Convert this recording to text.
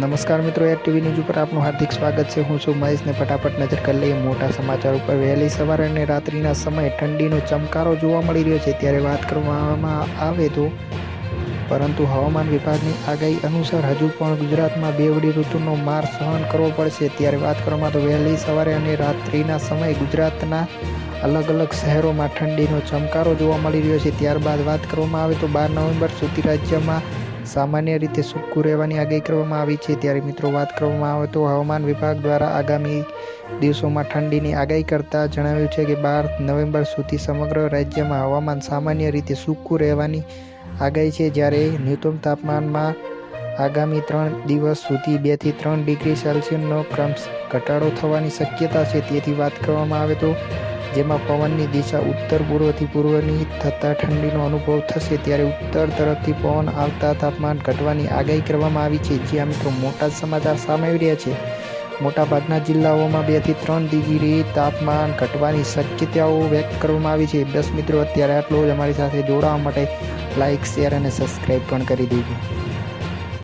નમસ્કાર મિત્રો air TV news ઉપર આપનું હાર્દિક સ્વાગત છે. હું છું મહેશને ફટાફટ નજર કરી લઈએ. મોટા સમાચાર ઉપર વહેલી સવારે અને રાત્રિના સમયે ઠંડીનો ચમકારો જોવા મળી રહ્યો છે. ત્યારે વાત કરવામાં આવે તો, પરંતુ હવામાન વિભાગની આગાહી અનુસાર હજુ પણ ગુજરાતમાં બેવડી ઋતુનો માર સહન કરવો પડશે. ત્યારે વાત કરવામાં તો વહેલી સવારે અને રાત્રિના સમયે ગુજરાતના અલગ અલગ શહેરોમાં ઠંડીનો ચમકારો જોવા મળી રહ્યો છે. ત્યારબાદ વાત કરવામાં આવે તો બાર નવેમ્બર સુધી રાજ્યમાં સામાન્ય રીતે સૂકું રહેવાની આગાહી કરવામાં આવી છે. ત્યારે મિત્રો વાત કરવામાં આવે તો હવામાન વિભાગ દ્વારા આગામી દિવસોમાં ઠંડીની આગાહી કરતાં જણાવ્યું છે કે બાર નવેમ્બર સુધી સમગ્ર રાજ્યમાં હવામાન સામાન્ય રીતે સૂકું રહેવાની આગાહી છે. જ્યારે ન્યૂનતમ તાપમાનમાં આગામી ત્રણ દિવસ સુધી બેથી ત્રણ ડિગ્રી સેલ્સિયસનો ક્રમ ઘટાડો થવાની શક્યતા છે. તેથી વાત કરવામાં આવે તો જેમાં પવનની દિશા ઉત્તર પૂર્વથી પૂર્વની થતાં ઠંડીનો અનુભવ થશે ત્યારે ઉત્તર તરફથી પવન આવતા તાપમાન ઘટવાની આગાહી કરવામાં આવી છે. જ્યાં મિત્રો મોટા સમાચાર સામે આવી રહ્યા છે. મોટાભાગના જિલ્લાઓમાં બેથી ત્રણ ડિગ્રી તાપમાન ઘટવાની શક્યતાઓ વ્યક્ત કરવામાં આવી છે. બસ મિત્રો, અત્યારે આટલું જ. અમારી સાથે જોડાવા માટે લાઇક શેર અને સબસ્ક્રાઈબ પણ કરી દેજો.